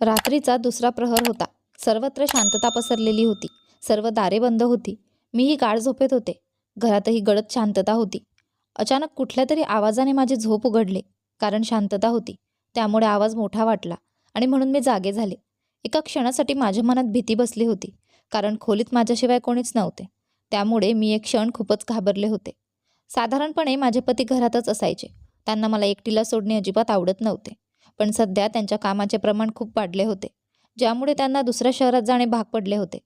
रात्रीचा दुसरा प्रहर होता. सर्वत्र शांतता पसरलेली होती. सर्व दारे बंद होती. मीही गाढ झोपेत होते. घरातही गडद शांतता होती. अचानक कुठल्या तरी आवाजाने माझी झोप उघडले कारण शांतता होती. त्यामुळे आवाज मोठा वाटला आणि म्हणून मी जागे झाले. एका क्षणासाठी माझ्या मनात भीती बसली होती कारण खोलीत माझ्याशिवाय कोणीच नव्हते. त्यामुळे मी एक क्षण खूपच घाबरले होते. साधारणपणे माझे पती घरातच असायचे. त्यांना मला एकटीला सोडणे अजिबात आवडत नव्हते. पण सध्या त्यांच्या कामाचे प्रमाण खूप वाढले होते ज्यामुळे त्यांना दुसऱ्या शहरात जाणे भाग पडले होते.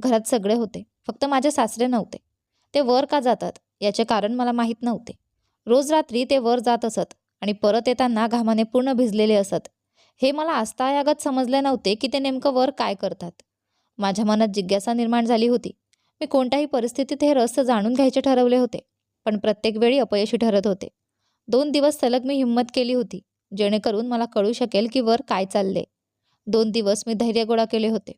घरात सगळे होते फक्त माझे सासरे नव्हते. ते वर का जातात याचे कारण मला माहीत नव्हते. रोज रात्री ते वर जात असत आणि परत येताना घामाने पूर्ण भिजलेले असत. हे मला आस्तायागत समजले नव्हते की ते नेमकं वर काय करतात. माझ्या मनात जिज्ञासा निर्माण झाली होती. मी कोणत्याही परिस्थितीत हे रहस्य जाणून घ्यायचे ठरवले होते पण प्रत्येक वेळी अपयशी ठरत होते. दोन दिवस सलग मी हिंमत केली होती. जेणेकरून मला कळू शकेल की वर काय चालले. दोन दिवस मी धैर्य गोळा केले होते.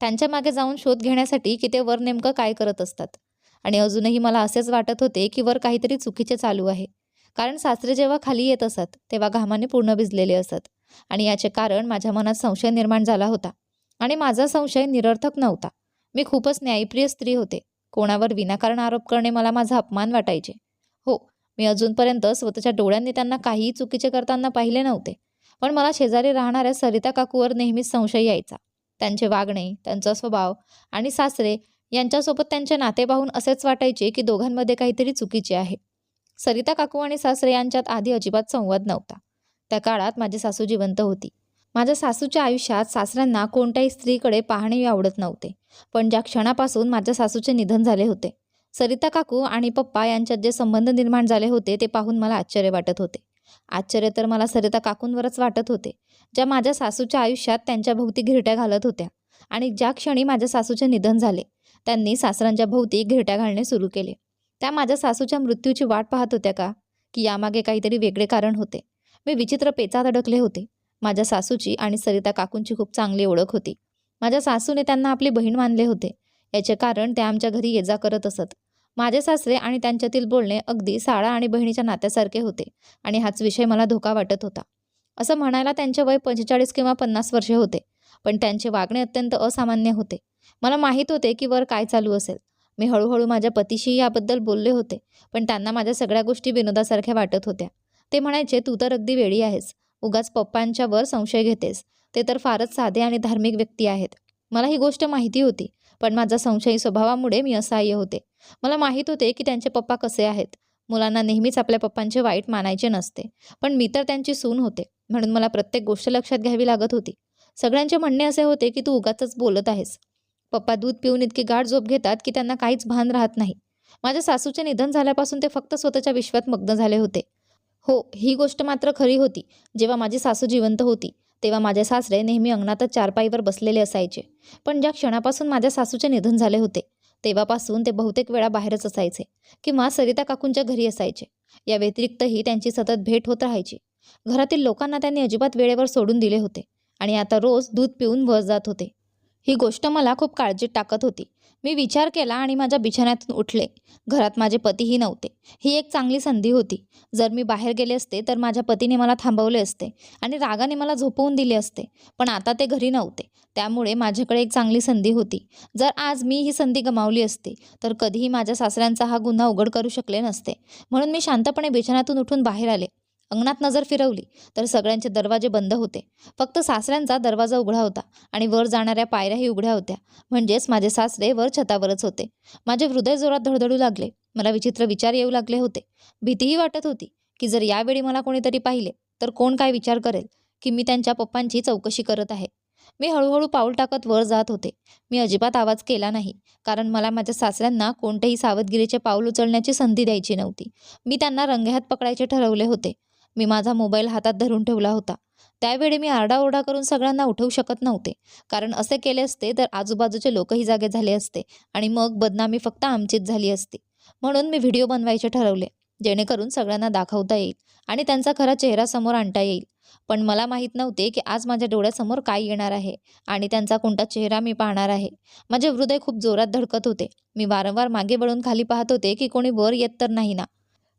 त्यांच्या मागे जाऊन शोध घेण्यासाठी की ते वर नेमकं काय करत असतात. आणि अजूनही मला असेच वाटत होते की वर काहीतरी चुकीचे चालू आहे. कारण सासरे जेव्हा खाली येत असत तेव्हा घामाने पूर्ण भिजलेले असत. आणि याचे कारण माझ्या मनात संशय निर्माण झाला होता. आणि माझा संशय निरर्थक नव्हता. मी खूपच न्यायप्रिय स्त्री होते. कोणावर विनाकारण आरोप करणे मला माझा अपमान वाटायचे. हो मी अजूनपर्यंत स्वतःच्या डोळ्यांनी त्यांना काहीही चुकीचे करताना पाहिले नव्हते. पण मला शेजारी राहणाऱ्या सरिता काकूवर नेहमीच संशय यायचा. त्यांचे वागणे त्यांचा स्वभाव आणि सासरे यांच्यासोबत त्यांचे नाते पाहून असेच वाटायचे की दोघांमध्ये काहीतरी चुकीचे आहे. सरिता काकू आणि सासरे यांच्यात आधी अजिबात संवाद नव्हता. त्या काळात माझी सासू जिवंत होती. माझ्या सासूच्या आयुष्यात सासऱ्यांना कोणत्याही स्त्रीकडे पाहणे आवडत नव्हते. पण ज्या क्षणापासून माझ्या सासूचे निधन झाले होते सरिता काकू आणि पप्पा यांच्यात जे संबंध निर्माण झाले होते ते पाहून मला आश्चर्य वाटत होते. आश्चर्य तर मला सरिता काकूंवरच वाटत होते ज्या माझ्या सासूच्या आयुष्यात त्यांच्या भोवती घिरट्या घालत होत्या आणि ज्या क्षणी माझ्या सासूचे निधन झाले त्यांनी सासरांच्या भोवती घिरट्या घालणे सुरू केले. त्या माझ्या सासूच्या मृत्यूची वाट पाहत होत्या का? की यामागे काहीतरी वेगळे कारण होते. मी विचित्र पेचात अडकले होते. माझ्या सासूची आणि सरिता काकूंची खूप चांगली ओळख होती. माझ्या सासूने त्यांना आपली बहीण मानले होते. याचे कारण ते आमच्या घरी ये जा करत असत. माझे सासरे आणि त्यांच्यातील बोलणे अगदी साळा आणि बहिणीच्या नात्यासारखे होते आणि हाच विषय मला धोका वाटत होता. असं म्हणायला त्यांचे वय पंचेचाळीस किंवा पन्नास वर्षे होते पण त्यांचे वागणे अत्यंत असामान्य होते. मला माहीत होते की वर काय चालू असेल. मी हळूहळू माझ्या पतीशी याबद्दल बोलले होते पण त्यांना माझ्या सगळ्या गोष्टी विनोदासारख्या वाटत होत्या. ते म्हणायचे तू तर अगदी वेळी आहेस. उगाच पप्पांच्या वर संशय घेतेस. ते तर फारच साधे आणि धार्मिक व्यक्ती आहेत. मला ही गोष्ट माहिती होती. पण माझा संशयी स्वभावामुळे मी असहाय्य होते. मला माहीत होते की त्यांचे पप्पा कसे आहेत. मुलांना नेहमीच आपल्या पप्पांचे वाईट मानायचे नसते. पण मी तर त्यांची सून होते. म्हणून मला प्रत्येक गोष्ट लक्षात घ्यावी लागत होती. सगळ्यांचे म्हणणे असे होते की तू उगाच बोलत आहेस. पप्पा दूध पिऊन इतकी गाढ झोप घेतात की त्यांना काहीच भान राहत नाही. माझ्या सासूचे निधन झाल्यापासून ते फक्त स्वतःच्या विश्वात मग्न झाले होते. हो ही गोष्ट मात्र खरी होती जेव्हा माझी सासू जिवंत होती. तेव्हा माझे सासरे नेहमी अंगणातच चारपाईवर बसलेले असायचे. पण ज्या क्षणापासून माझ्या सासूचे निधन झाले होते तेव्हापासून ते बहुतेक वेळा बाहेरच असायचे किंवा सरिता काकूंच्या घरी असायचे. या व्यतिरिक्तही त्यांची सतत भेट होत राहायची. घरातील लोकांना त्यांनी अजिबात वेळेवर सोडून दिले होते आणि आता रोज दूध पिऊन वर जात होते. ही गोष्ट मला खूप काळजीत टाकत होती. मी विचार केला आणि माझ्या बिछाण्यातून उठले. घरात माझे पतीही नव्हते. ही एक चांगली संधी होती. जर मी बाहेर गेले असते तर माझ्या पतीने मला थांबवले असते आणि रागाने मला झोपवून दिले असते. पण आता ते घरी नव्हते. त्यामुळे माझ्याकडे एक चांगली संधी होती. जर आज मी ही संधी गमावली असती तर कधीही माझ्या सासऱ्यांचा हा गुन्हा उघड करू शकले नसते. म्हणून मी शांतपणे बिछाण्यातून उठून बाहेर आले. अंगणात नजर फिरवली तर सगळ्यांचे दरवाजे बंद होते. फक्त सासऱ्यांचा दरवाजा उघडा होता आणि वर जाणाऱ्या पायऱ्याही उघड्या होत्या. म्हणजेच माझे सासरे वर छतावरच होते. माझे हृदय जोरात धडधडू लागले. मला विचित्र विचार येऊ लागले होते. भीतीही वाटत होती की जर यावेळी मला कोणीतरी पाहिले तर कोण काय विचार करेल की मी त्यांच्या पप्पांची चौकशी करत आहे? मी हळूहळू पाऊल टाकत वर जात होते. मी अजिबात आवाज केला नाही कारण मला माझ्या सासऱ्यांना कोणतेही सावधगिरीचे पाऊल उचलण्याची संधी द्यायची नव्हती. मी त्यांना रंगेहात पकडायचे ठरवले होते. मी माझा मोबाईल हातात धरून ठेवला होता. त्यावेळी मी आरडाओरडा करून सगळ्यांना उठवू शकत नव्हते. कारण असे केले असते तर आजूबाजूचे लोकही जागे झाले असते आणि मग बदनामी फक्त आमचीच झाली असती. म्हणून मी व्हिडिओ बनवायचे ठरवले जेणेकरून सगळ्यांना दाखवता येईल आणि त्यांचा खरा चेहरा समोर आणता येईल. पण मला माहीत नव्हते की आज माझ्या डोळ्यासमोर काय येणार आहे आणि त्यांचा कोणता चेहरा मी पाहणार आहे. माझे हृदय खूप जोरात धडकत होते. मी वारंवार मागे वळून खाली पाहत होते की कोणी वर येत तर नाही ना.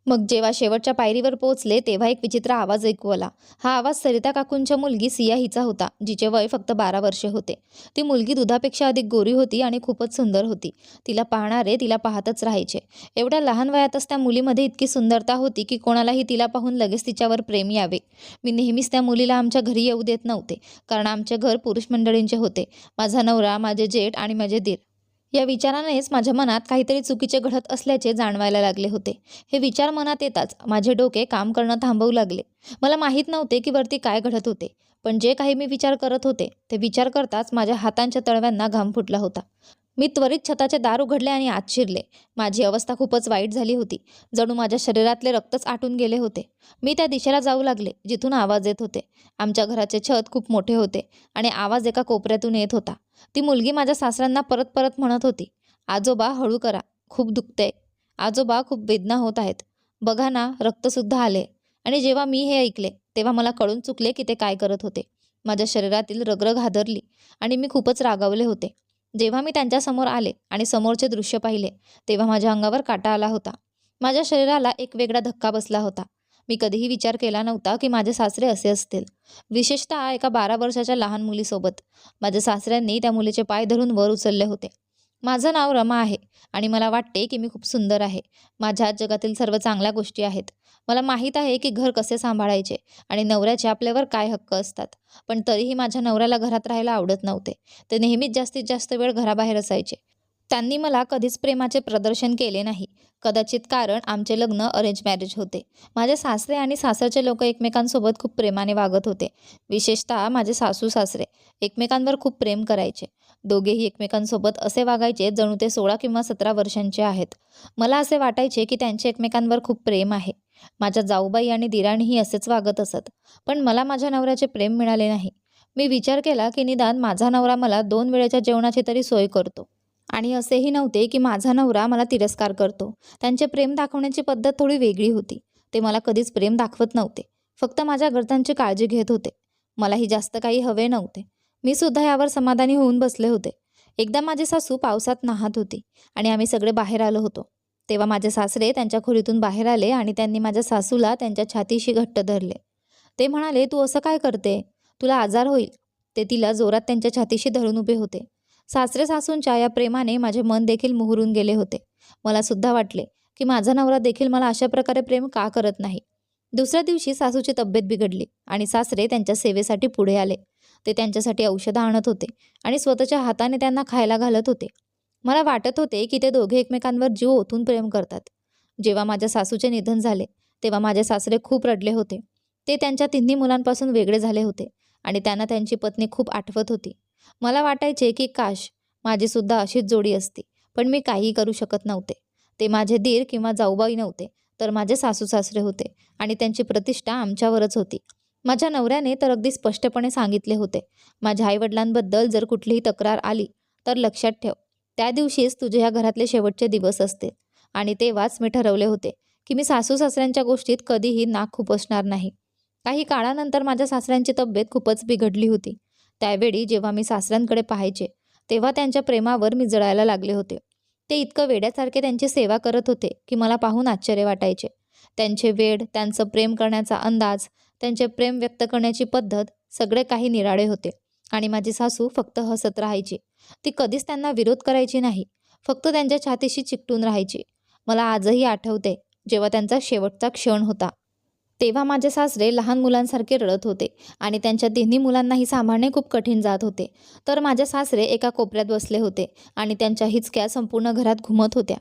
मग जेव्हा शेवटच्या पायरीवर पोहोचले तेव्हा एक विचित्र आवाज ऐकू आला. हा आवाज सरिता काकूंच्या मुलगी सिया हिचा होता जिचे वय फक्त बारा वर्षे होते. ती मुलगी दुधापेक्षा अधिक गोरी होती आणि खूपच सुंदर होती. तिला पाहणारे तिला पाहतच राहायचे. एवढ्या लहान वयातच त्या मुलीमध्ये इतकी सुंदरता होती की कोणालाही तिला पाहून लगेच तिच्यावर प्रेम यावे. मी नेहमीच त्या मुलीला आमच्या घरी येऊ देत नव्हते कारण आमचे घर पुरुष मंडळींचे होते. माझा नवरा माझे जेठ आणि माझे दीर. या विचारानेच माझ्या मनात काहीतरी चुकीचे घडत असल्याचे जाणवायला लागले होते. हे विचार मनात येताच माझे डोके काम करणं थांबवू लागले. मला माहीत नव्हते की वरती काय घडत होते. पण जे काही मी विचार करत होते ते विचार करताच माझ्या हातांच्या तळव्यांना घाम फुटला होता. मी त्वरित छताचे दार उघडले आणि आत शिरले. माझी अवस्था खूपच वाईट झाली होती. जणू माझ्या शरीरातले रक्तच आटून गेले होते. मी त्या दिशेला जाऊ लागले जिथून आवाज येत होते. आमच्या घराचे छत खूप मोठे होते आणि आवाज एका कोपऱ्यातून येत होता. ती मुलगी माझ्या सासऱ्यांना परत परत म्हणत होती आजोबा हळू करा. खूप दुखते आजोबा खूप वेदना होत आहेत. बघा ना रक्तसुद्धा आले. आणि जेव्हा मी हे ऐकले तेव्हा मला कळून चुकले की ते काय करत होते. माझ्या शरीरातील रगरग हादरली आणि मी खूपच रागावले होते. जेव्हा मी त्यांच्यासमोर आले आणि समोरचे दृश्य पाहिले तेव्हा माझ्या अंगावर काटा आला होता. माझ्या शरीराला एक वेगळा धक्का बसला होता. मी कधीही विचार केला नव्हता की माझे सासरे असे असतील. विशेषतः एका बारा वर्षाच्या लहान मुलीसोबत. माझ्या सासऱ्यांनी त्या मुलीचे पाय धरून वर उचलले होते. माझं नाव रमा आहे आणि मला वाटते की मी खूप सुंदर आहे. माझ्या जगातील सर्व चांगल्या गोष्टी आहेत. मला माहीत आहे की घर कसे सांभाळायचे आणि नवऱ्याचे आपल्यावर काय हक्क असतात. पण तरीही माझ्या नवऱ्याला घरात राहायला आवडत नव्हते. ते नेहमीच जास्तीत जास्त वेळ घराबाहेर असायचे. त्यांनी मला कधीच प्रेमाचे प्रदर्शन केले नाही. कदाचित कारण आमचे लग्न अरेंज मॅरेज होते. माझे सासरे आणि सासरचे लोक एकमेकांसोबत खूप प्रेमाने वागत होते. विशेषतः माझे सासू सासरे एकमेकांवर खूप प्रेम करायचे. दोघेही एकमेकांसोबत असे वागायचे जणू ते सोळा किंवा सतरा वर्षांचे आहेत. मला असे वाटायचे की त्यांचे एकमेकांवर खूप प्रेम आहे. माझ्या जाऊबाई आणि दिराणीही असेच वागत असत. पण मला माझ्या नवऱ्याचे प्रेम मिळाले नाही. मी विचार केला की निदान माझा नवरा मला दोन वेळेच्या जेवणाची तरी सोय करतो. आणि असेही नव्हते की माझा नवरा मला तिरस्कार करतो. त्यांचे प्रेम दाखवण्याची पद्धत थोडी वेगळी होती. ते मला कधीच प्रेम दाखवत नव्हते. फक्त माझ्या गरजांची काळजी घेत होते. मलाही जास्त काही हवे नव्हते. मी सुद्धा यावर समाधानी होऊन बसले होते. एकदा माझी सासू पावसात नाहत होती आणि आम्ही सगळे बाहेर आलो होतो. तेव्हा माझे सासरे त्यांच्या खोलीतून बाहेर आले आणि त्यांनी माझ्या सासूला त्यांच्या छातीशी घट्ट धरले. ते म्हणाले तू असं काय करते? तुला आजार होईल. ते तिला जोरात त्यांच्या छातीशी धरून उभे होते. सासरे सासूंच्या या प्रेमाने माझे मन देखील मुहरून गेले होते. मला सुद्धा वाटले की माझा नवरा देखील मला अशा प्रकारे प्रेम का करत नाही? दुसऱ्या दिवशी सासूची तब्येत बिघडली आणि सासरे त्यांच्या सेवेसाठी पुढे आले. ते त्यांच्यासाठी औषधं आणत होते आणि स्वतःच्या हाताने त्यांना खायला घालत होते. मला वाटत होते की ते दोघे एकमेकांवर जीव ओतून प्रेम करतात. जेव्हा माझ्या सासूचे निधन झाले तेव्हा माझे सासरे खूप रडले होते. ते त्यांच्या तिन्ही मुलांपासून वेगळे झाले होते आणि त्यांना त्यांची पत्नी खूप आठवत होती. मला वाटायचे की काश माझीसुद्धा अशीच जोडी असती पण मी काहीही करू शकत नव्हते. ते माझे दीर किंवा जाऊबाई नव्हते तर माझे सासू सासरे होते आणि त्यांची प्रतिष्ठा आमच्यावरच होती. माझ्या नवऱ्याने तर अगदी स्पष्टपणे सांगितले होते माझ्या आईवडिलांबद्दल जर कुठलीही तक्रार आली तर लक्षात ठेव. त्या दिवशीच तुझे ह्या घरातले शेवटचे दिवस असतील आणि तेव्हाच मी ठरवले होते की मी सासू सासऱ्यांच्या गोष्टीत कधीही नाक खुपसणार नाही. काही काळानंतर माझ्या सासऱ्यांची तब्येत खूपच बिघडली होती. त्यावेळी जेव्हा मी सासऱ्यांकडे पाहायचे तेव्हा त्यांच्या प्रेमावर मी जळायला लागले होते. ते इतकं वेड्यासारखे त्यांची सेवा करत होते की मला पाहून आश्चर्य वाटायचे. त्यांचे वेड त्यांचं प्रेम करण्याचा अंदाज त्यांचे प्रेम व्यक्त करण्याची पद्धत सगळे काही निराळे होते. आणि माझी सासू फक्त हसत राहायची. ती कधीच त्यांना विरोध करायची नाही. फक्त त्यांच्या छातीशी चिकटून राहायची. मला आजही आठवते जेव्हा त्यांचा शेवटचा क्षण होता. तेव्हा माझे सासरे लहान मुलांसारखे रडत होते आणि त्यांच्या तिन्ही मुलांनाही सांभाळणे खूप कठीण जात होते. तर माझे सासरे एका कोपऱ्यात बसले होते आणि त्यांच्या हिचक्या संपूर्ण घरात घुमत होत्या.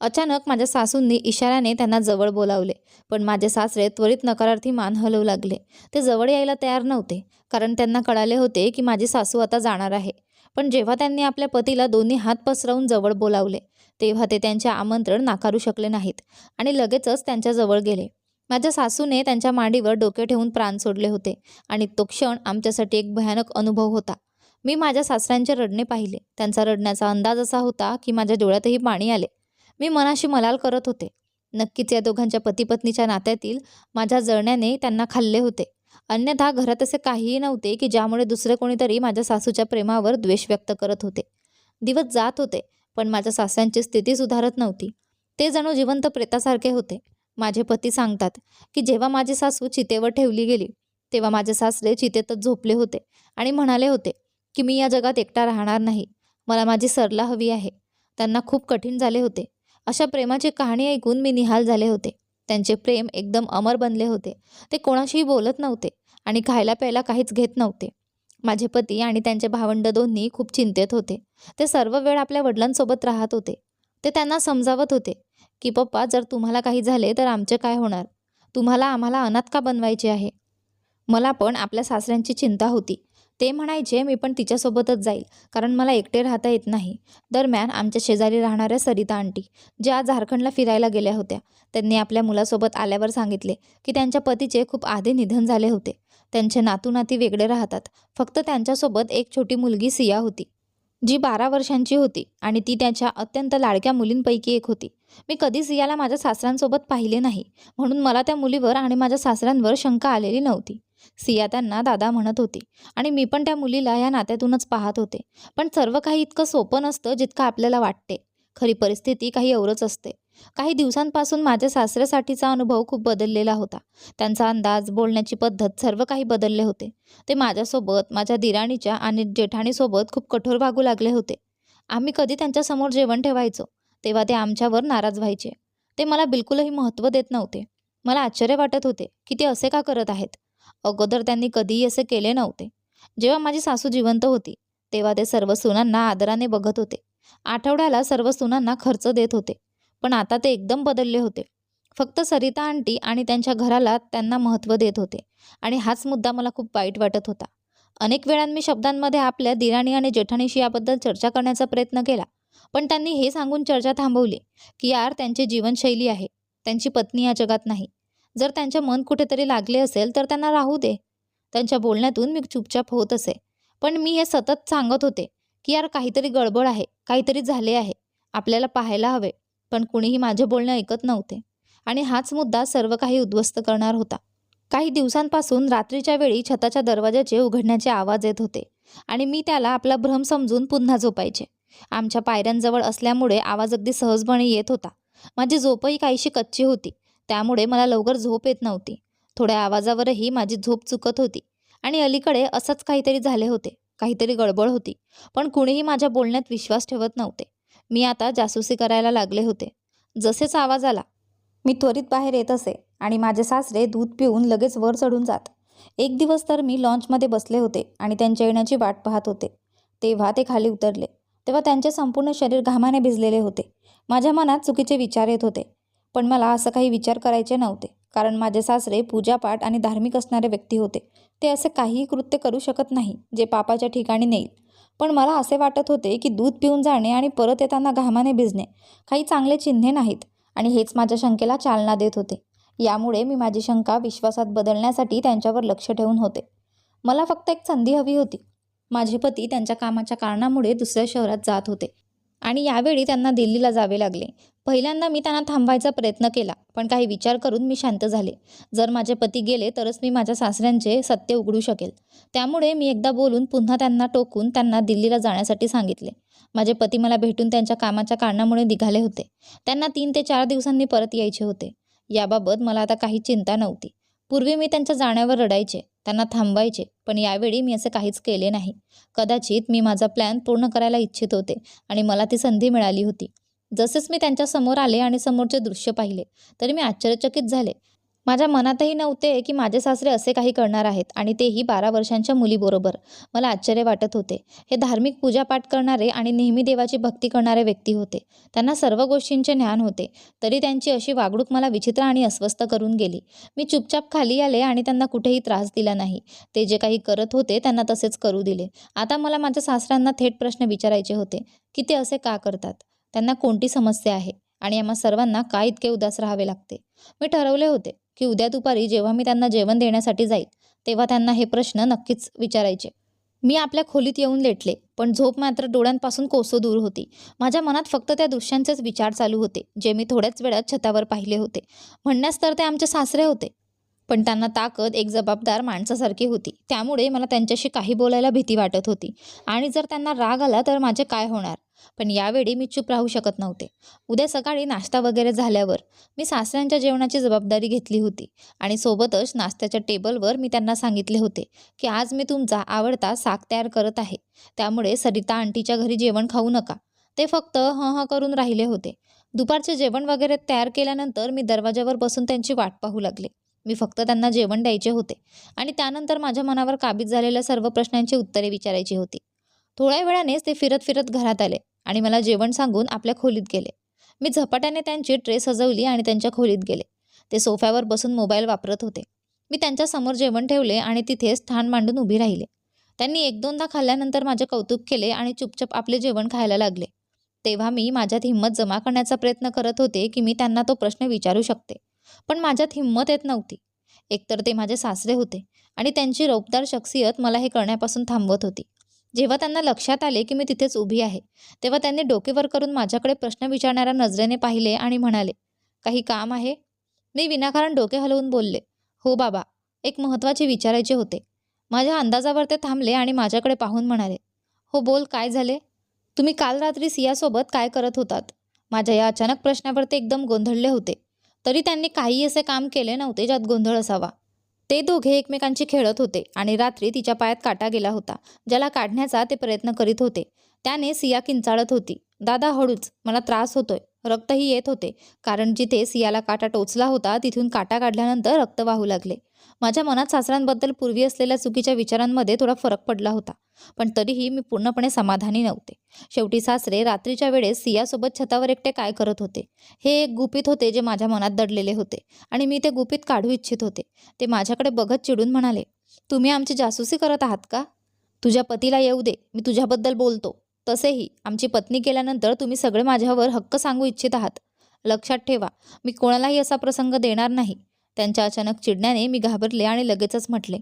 अचानक माझ्या सासूंनी इशाऱ्याने त्यांना जवळ बोलावले पण माझे सासरे त्वरित नकारार्थी मान हलवू लागले. ते जवळ यायला तयार नव्हते कारण त्यांना कळाले होते की माझी सासू आता जाणार आहे. पण जेव्हा त्यांनी आपल्या पतीला दोन्ही हात पसरवून जवळ बोलावले तेव्हा ते त्यांचे आमंत्रण नाकारू शकले नाहीत आणि लगेचच त्यांच्याजवळ गेले. माझ्या सासूने त्यांच्या मांडीवर डोके ठेवून प्राण सोडले होते आणि तो क्षण आमच्यासाठी एक भयानक अनुभव होता. मी माझ्या सासऱ्यांचे रडणे पाहिले. त्यांचा रडण्याचा अंदाज असा होता की माझ्या डोळ्यातही पाणी आले. मी मनाशी मलाल करत होते. नक्कीच या दोघांच्या पतीपत्नीच्या नात्यातील माझ्या जळण्याने त्यांना खाल्ले होते. अन्यथा घरात असे काहीही नव्हते की ज्यामुळे दुसरे कोणीतरी माझ्या सासूच्या प्रेमावर द्वेष व्यक्त करत होते. दिवस जात होते पण माझ्या सासऱ्यांची स्थिती सुधारत नव्हती. ते जणू जिवंत प्रेतासारखे होते. माझे पती सांगतात की जेव्हा माझी सासू चितेवर ठेवली गेली तेव्हा माझे सासरे चितेतच झोपले होते आणि म्हणाले होते की मी या जगात एकटा राहणार नाही. मला माझी सरला हवी आहे. त्यांना खूप कठीण झाले होते. अशा प्रेमाची कहाणी ऐकून मी निहाल झाले होते. त्यांचे प्रेम एकदम अमर बनले होते. ते कोणाशीही बोलत नव्हते आणि खायला प्यायला काहीच घेत नव्हते. माझे पती आणि त्यांचे भावंड दोन्ही खूप चिंतेत होते. ते सर्व वेळ आपल्या वडिलांसोबत राहत होते. ते त्यांना समजावत होते की पप्पा जर तुम्हाला काही झाले तर आमचे काय होणार? तुम्हाला आम्हाला अनाथ का बनवायचे आहे? मला पण आपल्या सासऱ्यांची चिंता होती. ते म्हणायचे मी पण तिच्यासोबतच जाईल कारण मला एकटे राहता येत नाही. दरम्यान आमच्या शेजारी राहणाऱ्या सरिता आंटी ज्या झारखंडला फिरायला गेल्या होत्या त्यांनी आपल्या मुलासोबत आल्यावर सांगितले की त्यांच्या पतीचे खूप आधी निधन झाले होते. त्यांचे नातू नाती वेगळे राहतात. फक्त त्यांच्यासोबत एक छोटी मुलगी सिया होती. जी बारा वर्षांची होती आणि ती त्याच्या अत्यंत लाडक्या मुलींपैकी एक होती. मी कधी सियाला माझ्या सासऱ्यांसोबत पाहिले नाही म्हणून मला त्या मुलीवर आणि माझ्या सासऱ्यांवर शंका आलेली नव्हती. सिया त्यांना दादा म्हणत होती आणि मी पण त्या मुलीला या नात्यातूनच पाहत होते. पण सर्व काही इतकं सोपं नसतं जितकं आपल्याला वाटते. खरी परिस्थिती काही एवढंच असते. काही दिवसांपासून माझ्या सासऱ्यासाठीचा अनुभव खूप बदललेला होता. त्यांचा अंदाज बोलण्याची पद्धत सर्व काही बदलले होते. ते माझ्यासोबत माझ्या दिराणीच्या आणि जेठाणीसोबत खूप कठोर वागू लागले होते. आम्ही कधी त्यांच्यासमोर जेवण ठेवायचो तेव्हा ते आमच्यावर नाराज व्हायचे. ते मला बिलकुलही महत्त्व देत नव्हते. मला आश्चर्य वाटत होते की ते असे का करत आहेत? अगोदर त्यांनी कधीही असे केले नव्हते. जेव्हा माझी सासू जिवंत होती तेव्हा ते सर्व सुनांना आदराने बघत होते. आठवड्याला सर्व सुनांना खर्च देत होते. पण आता ते एकदम बदलले होते. फक्त सरिता आंटी आणि त्यांच्या घराला त्यांना महत्त्व देत होते आणि हाच मुद्दा मला खूप वाईट वाटत होता. अनेक वेळा मी शब्दांमध्ये आपल्या दिराणी आणि जेठाणीशी याबद्दल चर्चा करण्याचा प्रयत्न केला पण त्यांनी हे सांगून चर्चा थांबवली की यार त्यांची जीवनशैली आहे त्यांची पत्नी या जगात नाही. जर त्यांचे मन कुठेतरी लागले असेल तर त्यांना राहू दे. त्यांच्या बोलण्यातून मी चुपचाप होत असे. पण मी हे सतत सांगत होते की यार काहीतरी गडबड आहे काहीतरी झाले आहे आपल्याला पाहायला हवे. पण कुणीही माझे बोलणे ऐकत नव्हते. आणि हाच मुद्दा सर्व काही उद्ध्वस्त करणार होता. काही दिवसांपासून रात्रीच्या वेळी छताच्या दरवाजाचे उघडण्याचे आवाज येत होते आणि मी त्याला आपला भ्रम समजून पुन्हा झोपायचे. आमच्या पायऱ्यांजवळ असल्यामुळे आवाज अगदी सहजपणे येत होता. माझी झोपही काहीशी कच्ची होती. त्यामुळे मला लवकर झोप येत नव्हती. थोड्या आवाजावरही माझी झोप चुकत होती. आणि अलीकडे असंच काहीतरी झाले होते. काहीतरी गडबड होती. पण कुणीही माझ्या बोलण्यात विश्वास ठेवत नव्हते. मी आता जासूसी करायला लागले होते. जसेच आवाज आला मी त्वरित बाहेर येत असे आणि माझे सासरे दूध पिऊन लगेच वर चढून जात. एक दिवस तर मी लॉन्चमध्ये बसले होते आणि त्यांच्या येण्याची वाट पाहत होते. तेव्हा ते खाली उतरले. तेव्हा त्यांचे संपूर्ण शरीर घामाने भिजलेले होते. माझ्या मनात चुकीचे विचार येत होते. पण मला असं काही विचार करायचे नव्हते कारण माझे सासरे पूजापाठ आणि धार्मिक असणारे व्यक्ती होते. ते असे काहीही कृत्य करू शकत नाही जे पापाच्या ठिकाणी नेईल. पण मला असे वाटत होते की दूध पिऊन जाणे आणि परत येताना घामाने भिजणे काही चांगले चिन्हे नाहीत आणि हेच माझ्या शंकेला चालना देत होते. यामुळे मी माझी शंका विश्वासात बदलण्यासाठी त्यांच्यावर लक्ष ठेवून होते. मला फक्त एक संधी हवी होती. माझे पती त्यांच्या कामाच्या कारणामुळे दुसऱ्या शहरात जात होते. आणि यावेळी त्यांना दिल्लीला जावे लागले. पहिल्यांदा मी त्यांना थांबवायचा प्रयत्न केला पण काही विचार करून मी शांत झाले. जर माझे पती गेले तरच मी माझ्या सासऱ्यांचे सत्य उघडू शकेल. त्यामुळे मी एकदा बोलून पुन्हा त्यांना टोकून त्यांना दिल्लीला जाण्यासाठी सांगितले. माझे पती मला भेटून त्यांच्या कामाच्या कारणामुळे निघाले होते. त्यांना तीन ते चार दिवसांनी परत यायचे होते. याबाबत मला आता काही चिंता नव्हती. पूर्वी मी त्यांच्या जाण्यावर रडायचे. त्यांना थांबवायचे पण यावेळी मी असे काहीच केले नाही. कदाचित मी माझा प्लॅन पूर्ण करायला इच्छित होते आणि मला ती संधी मिळाली होती. जसेच मी त्यांच्यासमोर आले आणि समोरचे दृश्य पाहिले तरी मी आश्चर्यचकित झाले. माझ्या मनातही नव्हते की माझे सासरे असे काही करणार आहेत आणि तेही बारा वर्षांच्या मुलीबरोबर. मला आश्चर्य वाटत होते. हे धार्मिक पूजापाठ करणारे आणि नेहमी देवाची भक्ती करणारे व्यक्ती होते. त्यांना सर्व गोष्टींचे ज्ञान होते. तरी त्यांची अशी वागणूक मला विचित्र आणि अस्वस्थ करून गेली. मी चुपचाप खाली आले आणि त्यांना कुठेही त्रास दिला नाही. ते जे काही करत होते त्यांना तसेच करू दिले. आता मला माझ्या सासऱ्यांना थेट प्रश्न विचारायचे होते की ते असे का करतात? त्यांना कोणती समस्या आहे? आणि आम्हा सर्वांना का इतके उदास राहावे लागते? मी ठरवले होते की उद्या दुपारी जेव्हा मी त्यांना जेवण देण्यासाठी जाईल तेव्हा त्यांना हे प्रश्न नक्कीच विचारायचे. मी आपल्या खोलीत येऊन लेटले पण झोप मात्र डोळ्यांपासून कोसो दूर होती. माझ्या मनात फक्त त्या दृश्यांचेच विचार चालू होते जे मी थोड्याच वेळात छतावर पाहिले होते. म्हणण्यास तर ते आमचे सासरे होते. पण त्यांना ताकद एक जबाबदार माणसासारखी होती. त्यामुळे मला त्यांच्याशी काही बोलायला भीती वाटत होती. आणि जर त्यांना राग आला तर माझे काय होणार? पण यावेळी मी चूप राहू शकत नव्हते. उद्या सकाळी नाश्ता वगैरे झाल्यावर मी सासऱ्यांच्या जेवणाची जबाबदारी घेतली होती. आणि सोबतच नाश्त्याच्या टेबलवर मी त्यांना सांगितले होते की आज मी तुमचा आवडता साग तयार करत आहे. त्यामुळे सरिता आंटीच्या घरी जेवण खाऊ नका. ते फक्त हं हं करून राहिले होते. दुपारचे जेवण वगैरे तयार केल्यानंतर मी दरवाजावर बसून त्यांची वाट पाहू लागले. मी फक्त त्यांना जेवण द्यायचे होते आणि त्यानंतर माझ्या मनावर काबीज झालेल्या सर्व प्रश्नांची उत्तरे विचारायची होती. थोड्या वेळानेच ते फिरत फिरत घरात आले आणि मला जेवण सांगून आपल्या खोलीत गेले. मी झपाट्याने त्यांची ट्रे सजवली आणि त्यांच्या खोलीत गेले. ते सोफ्यावर बसून मोबाईल वापरत होते. मी त्यांच्यासमोर जेवण ठेवले आणि तिथेच ठाण मांडून उभी राहिले. त्यांनी एक दोनदा खाल्ल्यानंतर माझे कौतुक केले आणि चुपचाप आपले जेवण खायला लागले. तेव्हा मी माझ्यात हिंमत जमा करण्याचा प्रयत्न करत होते की मी त्यांना तो प्रश्न विचारू शकते. पण माझ्यात हिंमत येत नव्हती. एकतर ते माझे सासरे होते आणि त्यांची रौपदार शख्सियत मला हे करण्यापासून थांबवत होती. जेव्हा त्यांना लक्षात आले की मी तिथेच उभी आहे तेव्हा त्यांनी डोकेवर करून माझ्याकडे प्रश्न विचारणाऱ्या नजरेने पाहिले आणि म्हणाले काही काम आहे? मी विनाकारण डोके हलवून बोलले हो बाबा एक महत्त्वाचे विचारायचे होते. माझ्या अंदाजावर ते थांबले आणि माझ्याकडे पाहून म्हणाले हो बोल काय झाले? तुम्ही काल रात्री सियासोबत काय करत होतात? माझ्या या अचानक प्रश्नावर ते एकदम गोंधळले होते. तरी त्यांनी काही असे काम केले नव्हते ज्यात गोंधळ असावा. ते दोघे एकमेकांची खेळत होते आणि रात्री तिच्या पायात काटा गेला होता ज्याला काढण्याचा ते प्रयत्न करीत होते. त्याने सिया किंचाळत होती दादा हळूच मला त्रास होतोय. रक्तही येत होते. कारण जिथे सियाला काटा टोचला होता तिथून काटा काढल्यानंतर रक्त वाहू लागले. माझ्या मनात सासऱ्यांबद्दल पूर्वी असलेल्या चुकीच्या विचारांमध्ये थोडा फरक पडला होता. पण तरीही मी पूर्णपणे समाधानी नव्हते. शेवटी सासरे रात्रीच्या वेळेस सियासोबत छतावर एकटे काय करत होते? हे एक गुपित होते जे माझ्या मनात दडलेले होते. आणि मी ते गुपित काढू इच्छित होते. ते माझ्याकडे बघत चिडून म्हणाले तुम्ही आमची जासूसी करत आहात का? तुझ्या पतीला येऊ दे. मी तुझ्याबद्दल बोलतो. तसेही आमची पत्नी गेल्यानंतर तुम्ही सगळे माझ्यावर हक्क सांगू इच्छित आहात. लक्षात ठेवा मी कोणालाही असा प्रसंग देणार नाही. त्यांच्या अचानक चिडण्याने मी घाबरले आणि लगेचच म्हटले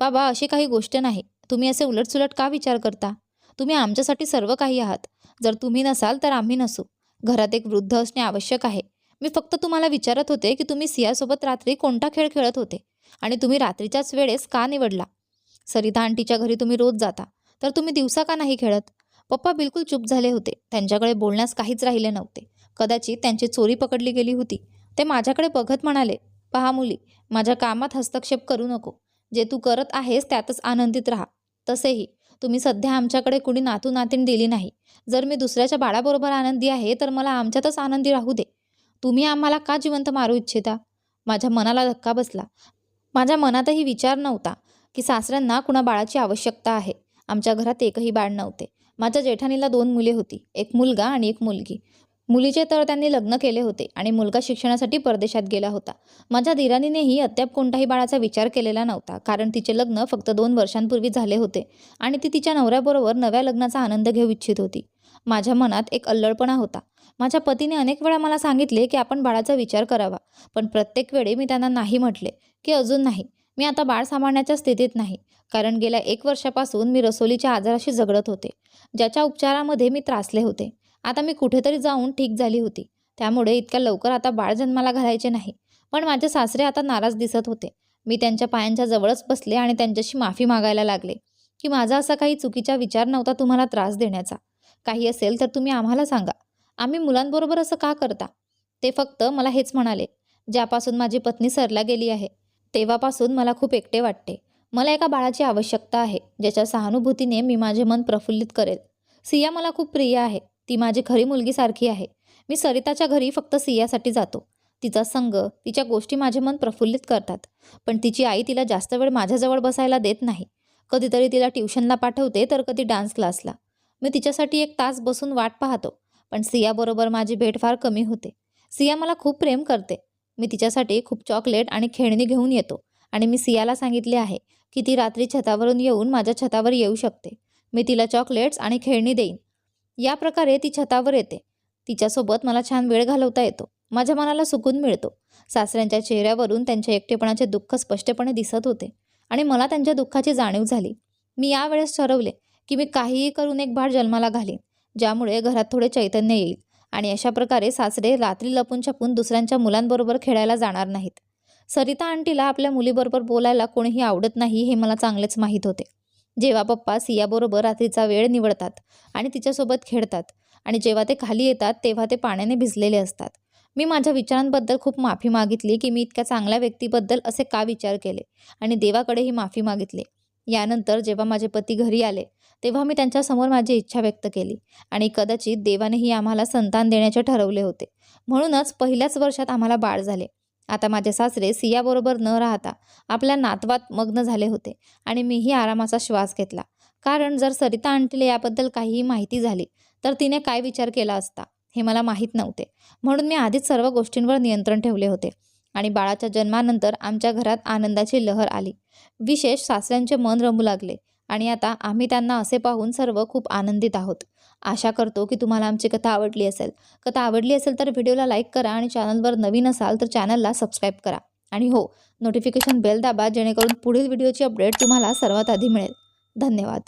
बाबा अशी काही गोष्ट नाही. तुम्ही असे उलटसुलट का विचार करता? तुम्ही आमच्यासाठी सर्व काही आहात. जर तुम्ही नसाल तर आम्ही नसू. घरात एक वृद्ध असणे आवश्यक आहे. मी फक्त तुम्हाला विचारत होते की तुम्ही सियासोबत रात्री कोणता खेळ खेळत होते? आणि तुम्ही रात्रीच्याच वेळेस का निवडला? सरिता आंटीच्या घरी तुम्ही रोज जाता. तर तुम्ही दिवसा का नाही खेळत? पप्पा बिलकुल चूप झाले होते. त्यांच्याकडे बोलण्यास काहीच राहिले नव्हते. कदाचित त्यांची चोरी पकडली गेली होती. ते माझ्याकडे बघत म्हणाले पहा मुली माझ्या कामात हस्तक्षेप करू नको. जे तू करत आहेस त्यातच आनंदित राहा. तसेही तुम्ही सध्या आमच्याकडे कुणी नातू नातीन दिली नाही. जर मी दुसऱ्याच्या बाळाबरोबर आनंदी आहे तर मला आमच्यातच आनंदी राहू दे. तुम्ही आम्हाला का जिवंत मारू इच्छिता माझ्या मनाला धक्का बसला. माझ्या मनातही विचार नव्हता की सासऱ्यांना कुणा बाळाची आवश्यकता आहे. आमच्या घरात एकही बाळ नव्हते. माझ्या जेठानीला दोन मुले होती एक मुलगा आणि एक मुलगी. मुलीचे तर त्यांनी लग्न केले होते आणि मुलगा शिक्षणासाठी परदेशात गेला होता. माझ्या दिराणीनेही अद्याप कोणत्याही बाळाचा विचार केलेला नव्हता कारण तिचे लग्न फक्त दोन वर्षांपूर्वी झाले होते आणि ती तिच्या नवऱ्याबरोबर नव्या लग्नाचा आनंद घेऊ इच्छित होती. माझ्या मनात एक अल्लडपणा होता. माझ्या पतीने अनेक वेळा मला सांगितले की आपण बाळाचा विचार करावा पण प्रत्येक वेळी मी त्यांना नाही म्हटले की अजून नाही. मी आता बाळ सांभाळण्याच्या स्थितीत नाही कारण गेल्या एक वर्षापासून मी रसोलीच्या आजाराशी झगडत होते ज्याच्या उपचारामध्ये मी त्रासले होते. आता मी कुठेतरी जाऊन ठीक झाली होती. त्यामुळे इतक्या लवकर आता बाळ जन्माला घालायचे नाही. पण माझे सासरे आता नाराज दिसत होते. मी त्यांच्या पायांच्या जवळच बसले आणि त्यांच्याशी माफी मागायला लागले की माझा असा काही चुकीचा विचार नव्हता तुम्हाला त्रास देण्याचा. काही असेल तर तुम्ही आम्हाला सांगा. आम्ही मुलांबरोबर असं का करता? ते फक्त मला हेच म्हणाले ज्यापासून माझी पत्नी सरला गेली आहे. तेव्हापासून मला खूप एकटे वाटते. मला एका बाळाची आवश्यकता आहे ज्याच्या सहानुभूतीने मी माझे मन प्रफुल्लित करेल. सिया मला खूप प्रिय आहे. ती माझी खरी मुलगीसारखी आहे. मी सरिताच्या घरी फक्त सियासाठी जातो. तिचा संग तिच्या गोष्टी माझे मन प्रफुल्लित करतात. पण तिची आई तिला जास्त वेळ माझ्याजवळ बसायला देत नाही. कधीतरी तिला ट्युशनला पाठवते तर कधी डान्स क्लासला. मी तिच्यासाठी एक तास बसून वाट पाहतो पण सियाबरोबर माझी भेट फार कमी होते. सिया मला खूप प्रेम करते. मी तिच्यासाठी खूप चॉकलेट आणि खेळणी घेऊन येतो. आणि मी सियाला सांगितले आहे की ती रात्री छतावरून येऊन माझ्या छतावर येऊ शकते. मी तिला चॉकलेट्स आणि खेळणी देईन. या प्रकारे ती छतावर येते. तिच्यासोबत मला छान वेळ घालवता येतो. माझ्या मनाला सुकून मिळतो. सासऱ्यांच्या चेहऱ्यावरून त्यांच्या एकटेपणाचे दुःख स्पष्टपणे दिसत होते. आणि मला त्यांच्या दुःखाची जाणीव झाली. मी यावेळेस ठरवले की मी काहीही करून एक भाड जन्माला घालीन ज्यामुळे घरात थोडे चैतन्य येईल. आणि अशा प्रकारे सासरे रात्री लपून छपून दुसऱ्यांच्या मुलांबरोबर खेळायला जाणार नाहीत. सरिता आंटीला आपल्या मुलीबरोबर बोलायला कोणीही आवडत नाही हे मला चांगलेच माहीत होते. जेव्हा पप्पा सियाबरोबर रात्रीचा वेळ निवडतात आणि तिच्यासोबत खेळतात आणि जेव्हा ते खाली येतात तेव्हा ते पाण्याने भिजलेले असतात. मी माझ्या विचारांबद्दल खूप माफी मागितली की मी इतक्या चांगल्या व्यक्तीबद्दल असे का विचार केले आणि देवाकडेही माफी मागितली. यानंतर जेव्हा माझे पती घरी आले तेव्हा मी त्यांच्यासमोर माझी इच्छा व्यक्त केली आणि कदाचित देवानेही आम्हाला संतान देण्याचे ठरवले होते. म्हणूनच पहिल्याच वर्षात आम्हाला बाळ झाले. आता माझे सासरे सियाबरोबर न राहता आपल्या नातवात मग्न झाले होते आणि मीही आरामाचा श्वास घेतला. कारण जर सरिता आंटीला याबद्दल काहीही माहिती झाली तर तिने काय विचार केला असता हे मला माहीत नव्हते. म्हणून मी आधीच सर्व गोष्टींवर नियंत्रण ठेवले होते आणि बाळाच्या जन्मानंतर आमच्या घरात आनंदाची लहर आली. विशेष सासऱ्यांचे मन रमू लागले. आणि आता आम्ही त्यांना असे पाहून सर्व खूप आनंदित आहोत. आशा करतो की तुम्हाला आमची कथा आवडली असेल. कथा आवडली असेल तर व्हिडिओला लाईक करा आणि चॅनलवर नवीन असाल तर चॅनलला सबस्क्राईब करा. आणि हो नोटिफिकेशन बेल दाबा जेणेकरून पुढील व्हिडिओची अपडेट तुम्हाला सर्वात आधी मिळेल. धन्यवाद.